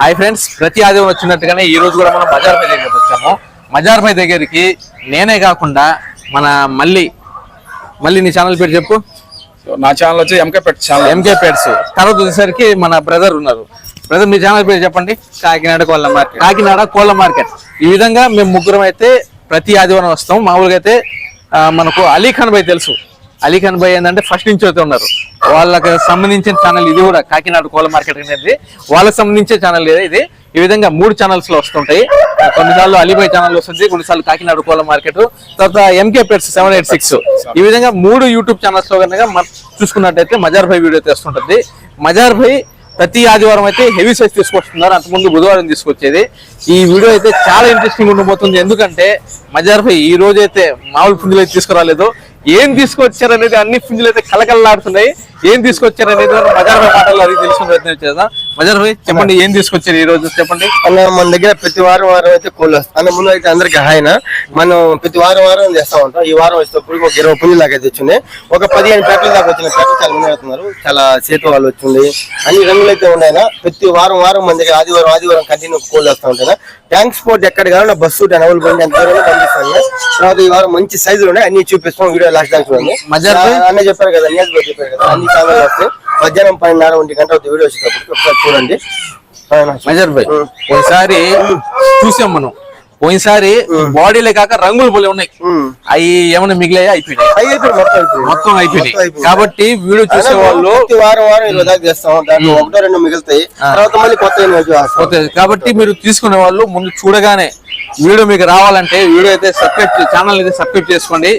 Hi friends ప్రతి ఆదివారం వచ్చినట్టుగానే ఈ రోజు కూడా మనం బజార్ పై దగ్గరికి వచ్చాము. బజార్ పై దగ్గరికి నేనే కాకుండా మన మళ్ళీ మళ్ళీ నీ ఛానల్ పేరు చెప్పు. సో నా ఛానల్ వచ్చి MK pet channel MK pets తర్వాత వచ్చేసరికి మన బ్రదర్ ఉన్నారు. బ్రదర్ మీ ఛానల్ పేరు చెప్పండి. కాకినాడ కోళ్ళ మార్కెట్. కాకినాడ కోళ్ళ మార్కెట్. ఈ విధంగా మేము ముగ్గురం అయితే ప్రతి ఆదివారం వస్తాం. మామూలుగా అయితే మనకు అలీ ఖాన్ భాయ్ తెలుసు. అలీ ఖాన్ భాయ్ ఏంటంటే ఫస్ట్ నుంచి అయితే ఉన్నారు. వాళ్ళకి సంబంధించిన ఛానల్ ఇది కూడా కాకినాడ కోళ్ళ మార్కెట్ అనేది. వాళ్ళకి సంబంధించే ఛానల్ ఇది. ఈ విధంగా మూడు ఛానల్స్లో వస్తుంటాయి. కొన్నిసార్లు అలీబాయ్ ఛానల్ వస్తుంది కొన్నిసార్లు కాకినాడ కోళ్ళ మార్కెట్. తర్వాత MK pets seven eight six ఈ విధంగా మూడు యూట్యూబ్ ఛానల్స్లో కనుక చూసుకున్నట్టయితే మజార్ భాయ్ వీడియో తెస్తుంటుంది. మజార్ భాయ్ ప్రతి ఆదివారం అయితే హెవీ సైజ్ తీసుకొస్తున్నారు. అంతకుముందు బుధవారం తీసుకొచ్చేది. ఈ వీడియో అయితే చాలా ఇంట్రెస్టింగ్ ఉండబోతుంది. ఎందుకంటే మజార్ ఈ రోజు అయితే మామూలు పుంజులు అయితే తీసుకురాలేదు. ఏం తీసుకొచ్చారనేది అన్ని పుంజులు అయితే కలకలలాడుతున్నాయి ఏం తీసుకొచ్చారనేది మనం మజార్ భాయ్ మాటల్లో అడిగి తెలుసుకునే ప్రయత్నం చేద్దాం. మజార్ భాయ్ చెప్పండి ఏం తీసుకొచ్చారు ఈ రోజు? చెప్పండి. అన్న మన దగ్గర ప్రతి వారం వారం అయితే కోళ్ళు వస్తాయి. అన్న ముందు అయితే అందరికి హాయిన మనం ప్రతి వారం వారం చేస్తా ఉంటాం. ఈ వారం వచ్చేటప్పుడు ఒక ఇరవై పుంజులు దాకా అయితే వచ్చింది ఒక పదిహేను ప్యాకెట్లు దాకా వచ్చిన ప్యాకెట్లు చాలా మంది అవుతున్నారు చాలా చేతి వాళ్ళు వచ్చింది అన్ని రంగులు అయితే ఉన్నాయినా ప్రతి వారం వారం మన దగ్గర ఆదివారం ఆదివారం కంటిన్యూ కోళ్ళు వస్తా ఉంటాయి ట్రాన్స్పోర్ట్ ఎక్కడ కావాలన్నా బస్సు అవైలబుల్ ఉంది ఎంత పంపిస్తాను తర్వాత ఈ వారం మంచి సైజులు ఉన్నాయి. అన్ని చూపిస్తాం. వీడియో లాస్ట్ దాకా చూడండి? అన్న చెప్పారు కదా చెప్పారు కదా అన్ని ఛానల్ వస్తాయి మధ్యాహ్నం పన్నెండున్నర ఒంటి గంట వీడియో వచ్చేటప్పుడు ఒకసారి చూడండి? మజార్ భాయ్ పోయినసారి చూసాం మనం. పోయినసారి బాడీలే కాక రంగులు పోలే ఉన్నాయి. అవి ఏమైనా మిగిలాయి? అయిపోయినాయి. మొత్తం అయిపోయినాయి. కాబట్టి వీడియో చూసే వాళ్ళు వారం వారం ఇరవై చేస్తాం దాంట్లో ఒకటో రెండు మిగులుతాయి. తర్వాత మళ్ళీ కొత్త కాబట్టి మీరు తీసుకునే వాళ్ళు ముందు చూడగానే వీడియో మీకు రావాలంటే వీడియో అయితే సబ్స్క్రైబ్ ఛానల్ అయితే సబ్స్క్రైబ్ చేసుకోండి.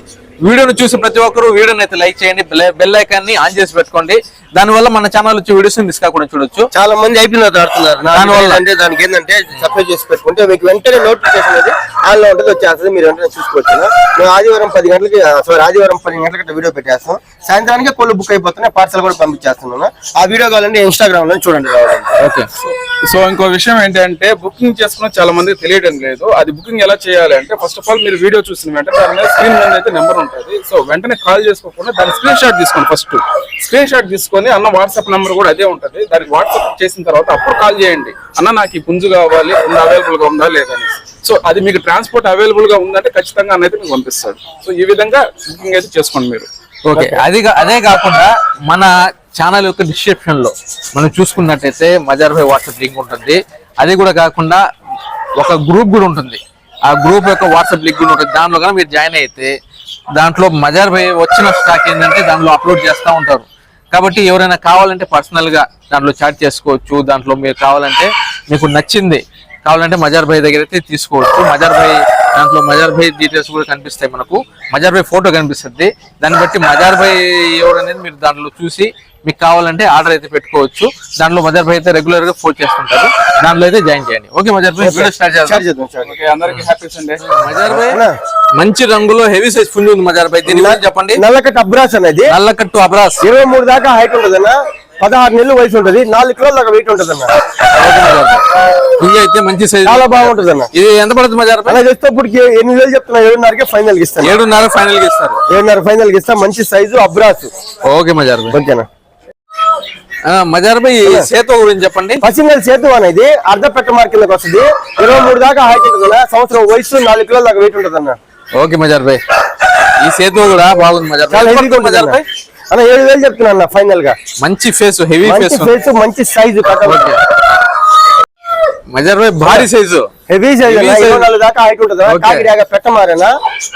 వీడియోను చూసి ప్రతి ఒక్కరు వీడియోని అయితే లైక్ చేయండి బెల్ ఐకాన్ని ఆన్ చేసి పెట్టుకోండి. దానివల్ల మన ఛానల్ వచ్చే వీడియోస్ మిస్ కాకుండా చూడొచ్చు. చాలా మంది తర్వాత ఆడుతున్నారు. దానివల్ల? అంటే దానికి ఏంటంటే సబ్స్క్రైబ్ చేసి పెట్టుకుంటే మీకు వెంటనే నోటిఫికేషన్ అనేది ఆన్లో ఉంటుంది వచ్చేస్తుంది. మీరు వెంటనే చూసుకోవచ్చు. మేము ఆదివారం పది గంటలకి సారీ ఆదివారం పది గంటలకి వీడియో పెట్టేస్తాం. సాయంత్రానికి కొళ్ళు బుక్ అయిపోతున్నాయి పార్సల్ కూడా పంపించేస్తున్నాను ఆ వీడియో కావాలంటే ఇన్స్టాగ్రామ్లో చూడండి ఓకే. సో ఇంకో విషయం ఏంటంటే బుకింగ్ చేసుకున్న చాలా మంది తెలియడం లేదు. అది బుకింగ్ ఎలా చేయాలి అంటే ఫస్ట్ ఆఫ్ ఆల్ మీరు వీడియో చూసిన వెంటనే దాని స్క్రీన్ మీద అయితే నెంబర్ ఉంటుంది. సో వెంటనే కాల్ చేసుకోకుండా దాని స్క్రీన్ షాట్ తీసుకోండి ఫస్ట్ స్క్రీన్ షాట్ తీసుకొని అన్న వాట్సాప్ నెంబర్ కూడా అదే ఉంటుంది. దానికి వాట్సాప్ చేసిన తర్వాత అప్పుడు కాల్ చేయండి. అన్న నాకు ఈ పుంజు కావాలి అవైలబుల్గా ఉందా లేదని సో అది మీకు ట్రాన్స్పోర్ట్ అవైలబుల్గా ఉందంటే ఖచ్చితంగా అయితే మీకు పంపిస్తాడు. సో ఈ విధంగా బుకింగ్ అయితే చేసుకోండి మీరు. ఓకే అది అదే కాకుండా మన ఛానల్ యొక్క డిస్క్రిప్షన్లో మనం చూసుకున్నట్టయితే మజార్ భాయ్ వాట్సాప్ లింక్ ఉంటుంది. అది కూడా కాకుండా ఒక గ్రూప్ కూడా ఉంటుంది. ఆ గ్రూప్ యొక్క వాట్సాప్ లింక్ కూడా ఉంటుంది. దాంట్లో కానీ మీరు జాయిన్ అయితే దాంట్లో మజార్ భాయ్ వచ్చిన స్టాక్ ఏంటంటే దాంట్లో అప్లోడ్ చేస్తూ ఉంటారు. కాబట్టి ఎవరైనా కావాలంటే పర్సనల్గా దాంట్లో చాట్ చేసుకోవచ్చు దాంట్లో మీరు కావాలంటే మీకు నచ్చింది కావాలంటే మజార్ భాయ్ దగ్గర అయితే తీసుకోవచ్చు. మజార్ భాయ్ దాంట్లో మజార్ భాయ్ డీటెయిల్స్ కూడా కనిపిస్తాయి మనకు. మజార్ భాయ్ ఫోటో కనిపిస్తుంది. దాన్ని బట్టి మజార్ భాయ్ ఎవరనేది మీరు దాంట్లో చూసి మీకు కావాలంటే ఆర్డర్ అయితే పెట్టుకోవచ్చు. దాంట్లో మజార్ భాయ్ అయితే రెగ్యులర్గా ఫోన్ చేస్తుంటారు. దాంట్లో అయితే జాయిన్ చేయండి. ఓకే మజార్ భాయ్ వీడియో స్టార్ట్ చేద్దాం. స్టార్ట్ చేద్దాం స్టార్ట్ ఓకే అందరికి హ్యాపీ సండే మజార్ భాయ్ అన్నా. మంచి రంగులో హెవీ సైజ్ పుంజు ఉంది మజార్ భాయ్ దీని గురించి చెప్పండి. నల్లకట్ట అబ్రాస్ అనేది నల్లకట్టు అబ్రాస్. ఇరవై మూడు దాకా హైట్ ఉంటదన్న. పదహారు నెలలు వయసు ఉంటది. నాలుగు కిలోల దాకా వెయిట్ మజార్ భాయ్. పుంజు అయితే మంచి సైజ్ చాలా బాగుంటదన్న. ఇది ఎంత పడుతుంది మజార్ చేస్తే ఇప్పటికి ఎనిమిది వేలు చెప్తున్నా? ఏడున్నరకే ఫైనల్ ఇస్తాను. ఏడున్నర ఫైనల్గా ఇస్తారు. ఏడున్నర ఫైనల్ ఇస్తా. మంచి సైజు అబ్రాస్. ఓకే మజార్ ఓకేనా? మజార్ భాయ్ సేతో గురించి చెప్పండి. పసింగల్ సేతు అనేది అర్ధ పెట్ట మార్క్ కిందకి వస్తుంది. ఇరవై మూడు దాకా హైట్ సంవత్సరం వయసు నాలుగు కిలోల దాకా వెయిట్ ఉంటదన్న. ఓకే మజార్ భాయ్ ఈ సేతు కూడా బాగుంది మజార్ మజార్ భాయ్ అన్న ఏడు వేలు చెప్తున్నా అన్న ఫైనల్గా. మంచి ఫేస్ హెవీ ఫేస్ ఫేస్ మంచి సైజు మజార్ భాయ్ భారీ సైజు హెవీ సైజ్. ఇరవై నాలుగు దాకా హైట్ ఉంటది. కాకిడాగా పెట్టమారేనా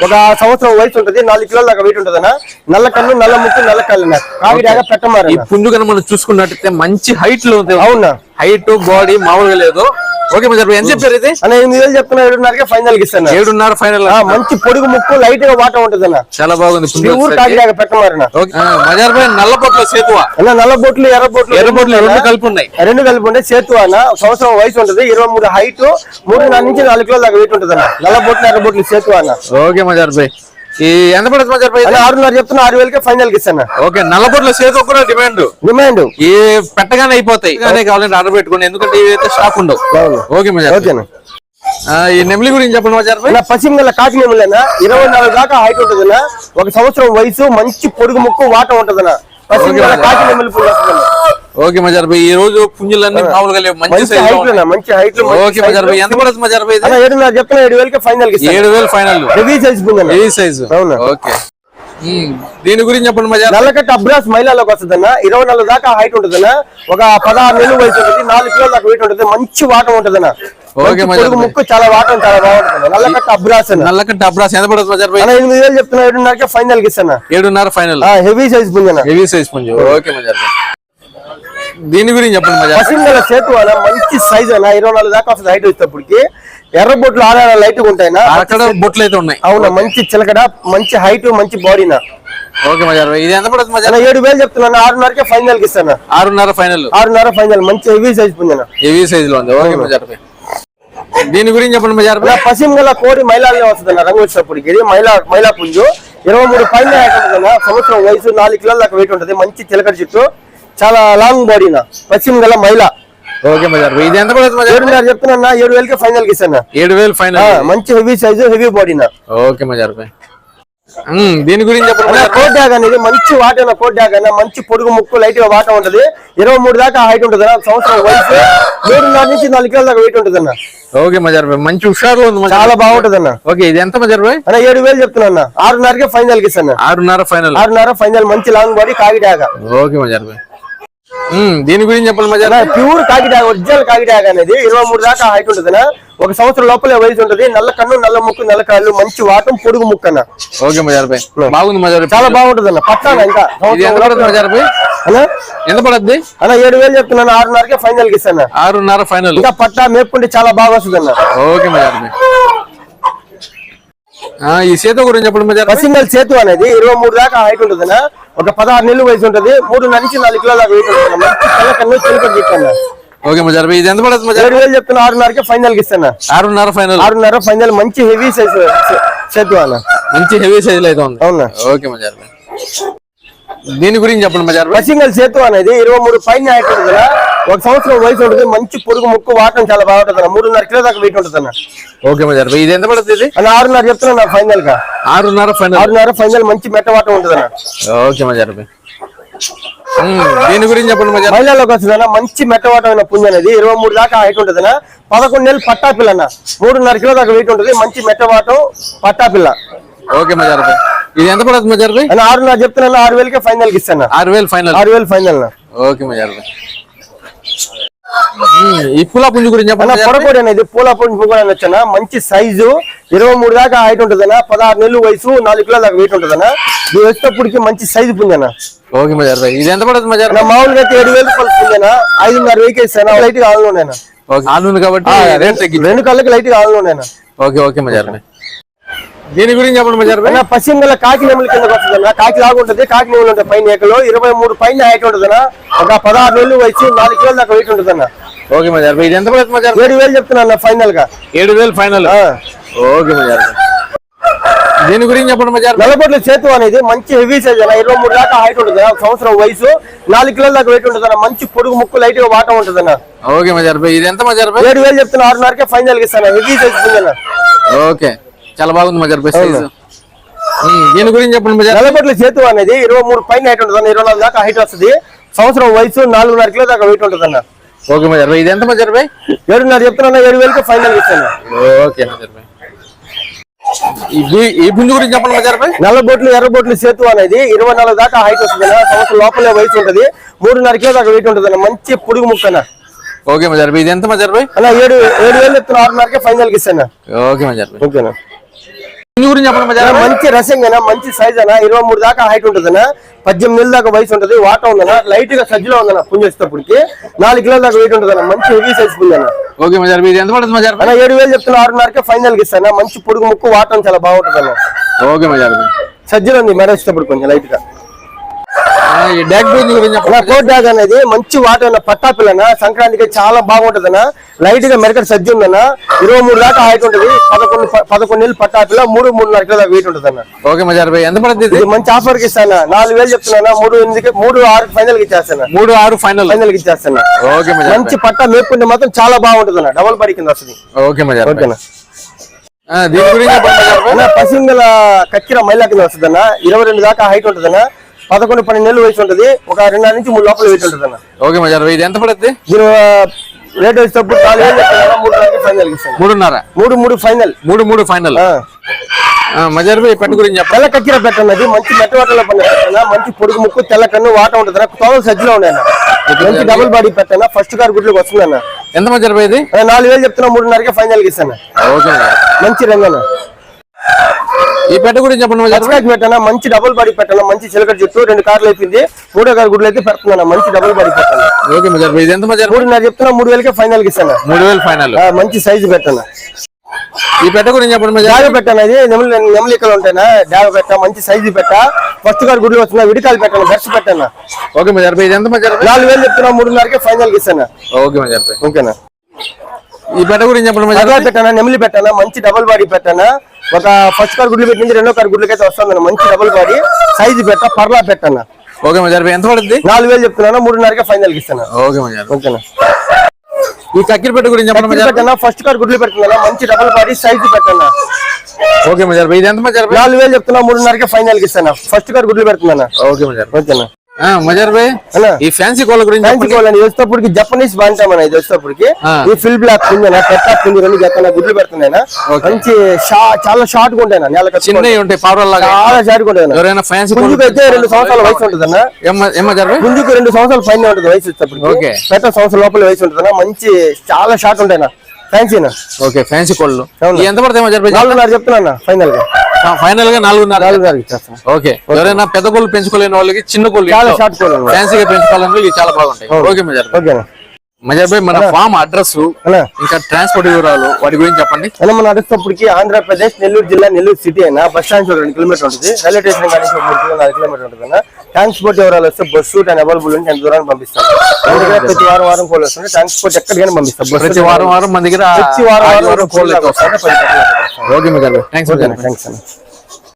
ఒక సంవత్సరం వయసు ఉంటది నాలుగు కిలోల దాకా వెయిట్ ఉంటదన్న. నల్ల కళ్ళు నల్ల ముక్కు నల్ల కళ్ళు కాకిడాగా ఈ పెట్టమారేనా పుంజు కనుక మనం చూసుకున్నట్టయితే మంచి హైట్లో ఉంది అవునా? హైట్ బాడీ మామూలుగా లేదు. ఓకే భాయ్ ఎంత చెప్పారు ఇది? అన్న ఎనిమిది వేలు చెప్తున్నా ఏడున్నరకే ఫైనల్ ఇస్తాను. ఏడున్నర ఫైనల్ మంచి పొడుగు ముక్కు లైట్గా వాట ఉంటదన్న. చాలా బాగుంది ఊరు నల్ల పొట్ల సేతువా. అన్న నల్ల బొట్లు ఎర్ర బొట్లు ఎర్ర బొట్లు రెండు? కలిపి ఉన్నాయి. రెండు కలిపి ఉంటే సేతు అన్న. ఒక సంవత్సరం వయసు ఉంటది ఇరవై మూడు హైట్ మూడున్నర నుంచి నాలుగు కిలోల దాకా వెయిట్ ఉంటది అన్న నల్ల బొట్లు ఎర్ర బొట్లు సేతు అన్న. ఓకే మజార్ భాయ్ ఈ ఎంత పడుతుంది మజార్ భాయ్ ఇది? అన్న ఆరున్నర చెప్తున్నా ఆరు వేలకే ఫైనల్కి ఇస్తాను? ఓకే నల్ల పొట్ల సేతు కూడా డిమాండ్ డిమాండ్ ఈ పెట్టగానే అయిపోతాయి. కావాలంటే ఆర్డర్ పెట్టుకోండి. ఎందుకంటే ఇవి అయితే స్టాక్ ఉండవు. ఓకే మజార్. ఓకేనా? ఈ నెమిలి గురించి చెప్పండి మజార్ పశ్చిమ గల కాకినేములైనా ఇరవై నాలుగు దాకా హైట్ ఉంటదన్న. ఒక సంవత్సరం వయసు మంచి పొడుగు ముక్కు వాట ఉంటదన్న. పశ్చిమ గల పుల్ల వస్తుందన్న. ఓకే మజార్ భాయ్ ఈ రోజు పుంజులన్నీ మామూలుగా లేవు. మంచి సైజ్ మంచి హైట్ ఓకే మజార్ భాయ్ ఎంత పడుతుంది మజార్ భాయ్ ఏడు నాకు చెప్తున్నా ఏడు వేలకి ఫైనల్ ఏడు వేలు ఫైనల్ హెవీ సైజ్ పుంజన్న ఏ సైజు అవునా. ఓకే. దీని గురించి చెప్పండి మజార్. నల్లకట్ట అబ్రాస్ మహిళలకు వస్తుందన్న. ఇరవై నాలుగు దాకా హైట్ ఉంటుందన్న. ఒక పదహారు నెలలు వయసు ఉంటుంది. నాలుగు కిలోల దాకా వెయిట్ ఉంటుంది. మంచి వాటం ఉంటుందన్న. ఓకే. ముక్కు చాలా వాటం చాలా బాగుంటుంది నల్లకట్ట అబ్రాస్ అన్న. నల్లకంటే అబ్రాస్ ఎంత పడుతుంది మజార్ భాయ్? ఎనిమిది వేలు చెప్తున్నా. ఏడున్నరకే ఫైనల్కి ఇస్తాను ఏడున్నర ఫైనల్ హెవీ సైజ్ పుంజన్న హెవీ సైజ్ పుంజు. ఓకే మజార్ దీని గురించి చెప్పండి పసింగల సేతు అన్న మంచి సైజ్ అన్న ఇరవై నాలుగు దాకా వస్తుంది హైట్ వచ్చేటప్పటికి ఎర్ర బొట్లు ఆడ లైట్ ఉంటాయినా? అక్కడ బొట్లు అయితే ఉన్నాయి. అవునా మంచి చిలకడ మంచి హైట్ మంచి బాడీనా ఓకే మజార్ ఇది ఎంత పడుతుంది మజార్ అన్న ఏడు వేలు చెప్తున్నా ఆరున్నరకే ఫైనల్కి ఇస్తాను. ఆరున్నర ఫైనల్ ఆరున్నర ఫైనల్ మంచి హెవీ సైజ్ పుంజన హెవీ సైజ్లో ఉంది. ఓకే మజార్ దీని గురించి చెప్పండి మజార్ పశ్చిమ గల కోడి మైలాల్లో వస్తుందన్న రంగు వచ్చినప్పటికి ఇది మైలా మైలా పుంజు. ఇరవై మూడు పైన సంవత్సరం వయసు నాలుగు కిలోల దాకా వెయిట్ ఉంటుంది. మంచి చిలకడ చుట్టూ. చాలా లాంగ్ బాడీన పశ్చిమ గల మైలా ఓకే మజార్ ఇది ఎంత? ఏడున్నర చెప్తున్నా ఏడు వేలకి ఫైనల్కి ఇస్తాను ఏడు వేలు ఫైనల్ మంచి హెవీ సైజు హెవీ బాడీనా ఓకే మజార్ దీని గురించి చెప్పండి. కోట్ డ్యాగ్ అనేది మంచి వాట కోట్ డ్యాగ్ అన్న మంచి పొడుగు ముక్కు లైట్ వాట ఉంటది. ఇరవై మూడు దాకా హైట్ ఉంటుంది అన్న సంవత్సరం వయసు. ఏడున్నర నుంచి నాలుగు కిలోల దాకా వెయిట్ ఉంటుంది అన్న. ఓకే మజార్ భాయ్ మంచి హుషారులో ఉంది చాలా బాగుంటది అన్న. ఓకే ఇది ఎంత మజార్ భాయ్ అన్న ఏడు వేలు చెప్తున్నా అన్న ఆరున్నరకే ఫైనల్కి ఇస్తాను ఆరున్నర ఫైనల్ ఆరున్నర ఫైనల్ మంచి లాంగ్ బాడీ కాకి డ్యాగ్ ఓకే మజార్ భాయ్ ఉమ్, దీని గురించి చెప్పండి మజార్ భాయ్. ప్యూర్ కాకి డ్యాగ్ ఒరిజినల్ కాకి డ్యాగ్ అనేది ఇరవై మూడు దాకా హైట్ ఉంటుంది అన్న ఒక సంవత్సరం లోపలే వయసు ఉంటుంది. నల్ల కన్ను నల్ల ముక్కు నల్ల కాళ్ళు మంచి వాటం పొడుగు ముక్కు అన్న. ఓకే మజార్ భాయ్. బాగుంది మజార్. చాలా బాగుంటుంది అన్న పట్టాన ఇంకా? ఎంత పడుతుంది మజార్ భాయ్? అన్న? ఎంత పడుద్ది అన్న ఏడు వేలు చెప్తున్నాను. ఆరున్నరకే ఫైనల్కి ఇస్తాను. ఆరున్నర ఫైనల్ ఇంకా పట్టా మేపుకుంటే చాలా బాగా వస్తుంది అన్న ఓకే మజార్ భాయ్. ఈ సీత గురించి చెప్పండి మజార్ భాయ్. సింగల్ సేతు అనేది ఇరవై మూడు దాకా హైట్ ఉంటుంది ఒక పదహారు నెలలు వయసు ఉంటుంది. మూడు నుంచి నాలుగు కిలోల దాకా వెయిట్ ఉంటుంది. ఓకే మజార్ ఇది ఎంత పడుతుంది ఏడు వేలు చెప్తున్నా ఆరున్నరకే ఫైనల్కి ఇస్తాను ఆరున్నర ఫైనల్ ఆరున్నర ఫైనల్ మంచి హెవీ సైజ్ సేతు అన్న. మంచి హెవీ సైజ్లో అయితే ఉంది. అవునా? ఓకే మజార్ దీని గురించి చెప్పండి మజార్ భాయ్ సింగల్ సేతు అనేది ఇరవై మూడు పైన హైట్ ఉంటుంది ఒక సంవత్సరం వయసు ఉంటుంది మంచి పొరుగు ముక్కు వాటం చాలా బాగుంటుంది అన్న. మూడున్నర కిలో దాకా వెయిట్ ఉంటుంది అన్న ఓకే భాయ్ ఇది ఎంత పడుతుంది అన్న ఆరున్నర చెప్తున్నా ఫైనల్గా. ఆరున్నర ఫైనల్ ఆరున్నర ఫైనల్ మంచి మెట్ట వాటం ఉంటుంది అన్న ఓకే. మజార్ దీని గురించి చెప్పండి మహిళలకు వస్తుందన్న మంచి మెట్టవాటమైన పుంజ అనేది ఇరవై మూడు దాకా హైట్ ఉంటుందన్న. పదకొండు నెలలు పట్టా పిల్ల అన్న. మూడున్నర కిలో దాకా వెయిట్ ఉంటుంది మంచి మెట్టవాటం పట్టా పిల్ల. ఓకే మజార్ ఇది ఎంత పడుతుంది మజార్ అని ఆరున్నర చెప్తున్నా ఆరు వేలకే ఫైనల్కి ఇస్తాను ఆరు వేలు ఫైనల్ ఆరు వేలు ఫైనల్ ఓకే మజార్ ఈ పులా పుంజు గురించి. పొడకోడి అనేది పూల పుంజు కూడా వచ్చాన మంచి సైజు. ఇరవై మూడు దాకా హైట్ ఉంటుందన్న. పదహారు నెలలు వయసు నాలుగు కిలో దాకా వెయిట్ ఉంటుందన్న. ఇది వచ్చేటప్పటికి మంచి సైజు పుంజన ఓకే మజార్ ఇది ఎంత పడుతుంది మజార్? మామూలుగా అయితే ఏడు వేలు రూపాయలు పుంజన ఐదున్నర వెయ్యి ఇస్తాను లైట్గా ఆన్లోనేనా ఓకే. ఆన్ ఉంది కాబట్టి రెండు కళ్ళకి లైట్గా ఆన్లోనేనా ఓకే ఓకే మజార్ దీని గురించి చెప్పండి మజార్ అన్న పశ్చిమ గల కాకి నెమలి కిందకి వస్తుందన్న. కాకి లాగా ఉంటుంది కాకి నెమలు ఉంటాయి పైన ఏకలో ఇరవై మూడు పైన హైట్ ఉంటుందన్న. ఒక పదహారు నెలలు వయసు నాలుగు కిలోల దాకా వెయిట్ ఉంటుందన్న. ఓకే మజార్ ఇది ఎంత పడుతుంది మజార్ ఏడు వేలు చెప్తున్నా ఫైనల్గా. ఏడు వేలు ఫైనల్. ఓకే మజార్ దీని గురించి చెప్పండి మజార్ నల్లబొట్ల చేతు అనేది మంచి హెవీ సైజ్ అన్న. ఇరవై మూడు దాకా హైట్ ఉంటుంది ఒక సంవత్సరం వయసు. నాలుగు కిలోల దాకా వెయిట్ ఉంటుందన్న. మంచి పొడుగు ముక్కు లైట్గా వాటం ఉంటుందన్న. ఓకే మజార్ ఇది ఎంత మజార్ ఏడు వేలు చెప్తున్నా ఆరున్నరకే ఫైనల్ ఇస్తాను హెవీ సైజ్ ఓకే. చాలా బాగుంది మజార్ భాయ్ సైజ్ దీని గురించి చెప్పండి నల్లబొట్ల చేతు అనేది ఇరవై మూడు పైన హైట్ ఉంటుంది ఇరవై నాలుగు దాకా హైట్ వస్తుంది. సంవత్సరం వయసు నాలుగున్నర కిలో దాకా వెయిట్ ఉంటుందన్న. ఓకే మజార్ ఇది ఎంత మజార్ భాయ్ ఏడున్నర చెప్తున్నా ఏడు వేలకి ఫైనల్ ఇస్తాను. ఓకే మజార్ భాయ్ ఈ పుంజు గురించి చెప్పండి మజార్ భాయ్ నల్ల బొట్లు ఎర్ర బొట్లు సేతు అనేది ఇరవై నాలుగు దాకా హైట్ వస్తుంది సంవత్సరం లోపలే వయసు ఉంటది. మూడున్నర కిలో దాకా వెయిట్ ఉంటుంది మంచి పొడుగు ముక్కన ఓకే మజార్ భాయ్ ఇది ఎంత మజార్ భాయ్ అన్న ఏడు ఏడు వేలు చెప్తున్నా ఆరున్నరకే ఫైనల్కి ఇస్తాను. ఓకే మజార్ భాయ్ ఓకేనా? గురించి చెప్పండి అన్న మంచి రసంగా మంచి సైజ్ అన్న ఇరవై మూడు దాకా హైట్ ఉంటుందన్న పద్దెనిమిది నెలల దాకా వయసు ఉంటది వాట ఉందన్న లైట్గా సజ్జలో ఉందన్న పుంజ వచ్చేటప్పటికి నాలుగు కిలోల దాకా వెయిట్ ఉంటుందన్న మంచి హెవీ సైజ్ పుంజన్న ఓకే మజార్ ఇది ఎంత పడుతుంది మజార్ అన్న ఏడు వేలు చెప్తున్నా ఆరున్నరకే ఫైనల్కి ఇస్తాను మంచి పొడుగు ముక్కు వాటం చాలా బాగుంటుందన్న ఓకే మజార్ సజ్జలో ఉంది మెడ వచ్చేటప్పుడు కొంచెం లైట్గా. ఆ, ఈ డాగ్ పుంజు గురించి అలా చెప్పండి కోట్ డాగ్ అనేది మంచి వాటర్ అన్న పట్టా పిల్లన సంక్రాంతికి చాలా బాగుంటదన్న. లైట్గా మెరకటి సజ్జ ఉందన్న. ఇరవై మూడు దాకా హైట్ ఉంటది. పదకొండు పదకొండు నెలలు పట్టా పిల్ల మూడు మూడున్నర కిలో దాకా వెయిట్ ఉంటదన్న. ఓకే మజార్ భాయ్ ఎంత పడుతుంది మంచి ఆఫర్కి ఇస్తాను? నాలుగు వేలు చెప్తున్నా మూడు ఎనిమిదికి మూడు ఆరు ఫైనల్కి ఇచ్చేస్తాను? మూడు ఆరు ఫైనల్ ఫైనల్కి ఇచ్చేస్తాను? ఓకే మంచి పట్టా మేపుకుంటే మాత్రం చాలా బాగుంటదన్న. డబల్ పడి కింద వస్తుంది. ఓకే మజార్ ఓకేనా? దీని గురించి పసింగల కక్కిర మైలా కింద వస్తుందన్న. ఇరవై రెండు దాకా హైట్ ఉంటదన్న. పదకొండు పన్నెండు నెలలు వయసు ఉంటుంది. ఒక రెండున్నర నుంచి మూడు లోపల వెయిట్ ఉంటుంది అన్న ఓకే మజార్ ఇది ఎంత పడుద్ది? దీని రేట్ వచ్చేటప్పుడు ఫైనల్ మూడున్నర? మూడు మూడు ఫైనల్. మూడు మూడు ఫైనల్. మజార్ పెట్ట గురించి చెప్పండి. తెల్ల కక్కిర పెట్టన్నది మంచి మెట్ట వాటలో పడిన మంచి పొడుగు ముక్కు తెల్ల కన్ను వాట ఉంటుంది తోవలు సజ్జలో ఉన్నాయి మంచి డబుల్ బాడీ పెట్టన ఫస్ట్ కార్ గుడ్లకు వస్తుంది అన్న ఎంత మజార్ ఇది? నాలుగు వేలు చెప్తున్నా మూడున్నరకే ఫైనల్ ఇస్తాను. మంచి రంగన ఈ పెట్ట గురించి చెప్పండి లక్ష్మీకి పెట్టన? మంచి డబుల్ బాడీ పెట్టన? మంచి చిలకడ చుట్టూ రెండు కార్లు అయిపోయింది. మూడో కార్ గుడ్లు అయితే పెడుతున్నాను? మంచి డబుల్ బాడీ పెట్టన? ఓకే మజార్ ఇది ఎంత మజార్ భాయ్ మూడున్నర చెప్తున్నా మూడు వేలకే ఫైనల్ ఇస్తాను? మూడు వేలు ఫైనల్ మంచి సైజు పెట్టన? ఈ పెట్ట గురించి చెప్పండి మజార్ డాగ పెట్టన ఇది? నెమలి నెమలికలు ఉంటాయినా డాగ పెట్ట మంచి సైజు పెట్ట. ఫస్ట్ కార్ గుడ్లు వస్తున్నా విడికాలు పెట్టన? బెస్ట్ పెట్టన? ఓకే మజార్ ఇది ఎంత మజార్ నాలుగు వేలు చెప్తున్నా మూడున్నరకే ఫైనల్ ఇస్తాను? ఓకే మజార్ ఓకేనా? ఈ పెట్ట గురించి చెప్పండి పెట్టానా? నెమలి పెట్టానా? మంచి డబుల్ బాడీ పెట్టానా? ఒక ఫస్ట్ కార్ గుడ్లు పెట్టింది రెండో కార్ గుడ్లకి అయితే వస్తుంది మంచి డబుల్ బాడీ సైజు పెట్ట పర్లా పెట్టానా ఓకే మజార్ ఎంత పడుద్ది? నాలుగు వేలు చెప్తున్నాను మూడున్నరకే ఫైనల్ ఇస్తాను. ఓకే మజార్. ఓకేనా? ఈ కక్కిరి పెట్ట గురించి చెప్పండి ఫస్ట్ కార్ గుడ్లు పెడుతున్నా మంచి డబుల్ బాడీ సైజు పెట్టానా ఓకే మజార్ ఇది ఎంత మజార్ నాలుగు వేలు చెప్తున్నా మూడున్నరకే ఫైనల్ ఇస్తాను. ఫస్ట్ కార్ గుడ్లు పెడుతున్నానా. ఓకే మజార్. ఓకేనా? మజార్ భాయ్ ఈ ఫ్యాన్సీ కోళ్ళ గురించి ఫ్యాన్సీ చెప్పండి. కోళ్ళని వచ్చేటప్పటికి జపనీస్ బాంటామన్నా ఇది వచ్చేటప్పటికి. ఈ ఫిల్ బ్లాక్ కుందేనా పెట్ట కుంది రెండు జతన గుడ్లు పెడుతున్నాయినా. మంచి చాలా షార్ట్గా ఉంటాయినా నెల చిన్నవి ఉంటాయి పావురాలు చాలా షార్ట్గా ఉంటాయినా ఎవరైనా ఫ్యాన్సీ పుంజుకు అయితే రెండు సంవత్సరాల వయసు ఉంటుందన్నా పుంజుకు రెండు సంవత్సరాల పైన ఉంటుంది వయసు వచ్చేటప్పటికి. ఓకే. పెట్ట సంవత్సరం లోపల వయసు ఉంటుందన్నా మంచి చాలా షార్ట్ ఉంటాయినా ఫ్యాన్సీనా ఓకే ఫ్యాన్సీ కోళ్ళు. ఎంత పడతాయి నాలుగున్నర చెప్తున్నా ఫైనల్గా. ఫైనల్గా నాలుగున్నర. ఓకే. ఎవరైనా పెద్ద కోళ్ళు పెంచుకోలేని వాళ్ళకి చిన్న కోళ్ళు. ఫ్యాన్సీగా పెంచుకోవాలని ఇవి చాలా బాగుంటాయి. ఓకే. మజార్ మజార్ భాయ్ మన ఫామ్ అడ్రస్ ఇంకా ట్రాన్స్పోర్ట్ వివరాలు వాటి గురించి చెప్పండి. మన అడిగేటప్పటికి ఆంధ్రప్రదేశ్ నెల్లూరు జిల్లా నెల్లూరు సిటీ అయినా బస్ స్టాండ్ రెండు కిలోమీటర్ ఉంటుంది. రైల్వే స్టేషన్ కానీ మూడు నాలుగు కిలోమీటర్ ఉంటుంది ట్రాన్స్పోర్ట్ ఎవరాలు వస్తే బస్సు అండ్ అవైలబుల్ ఉంటే ఎంత దూరాన్ని పంపిస్తాం. ఎందుకంటే ప్రతి వారం వారం కోళ్ళు వస్తుంది. ట్రాన్స్పోర్ట్ ఎక్కడికైనా పంపిస్తాం. బస్సు ప్రతి వారం వారం మన దగ్గర ప్రతి వారం వారం కోళ్ళు భాయ్ థ్యాంక్స్ థ్యాంక్స్ అన్న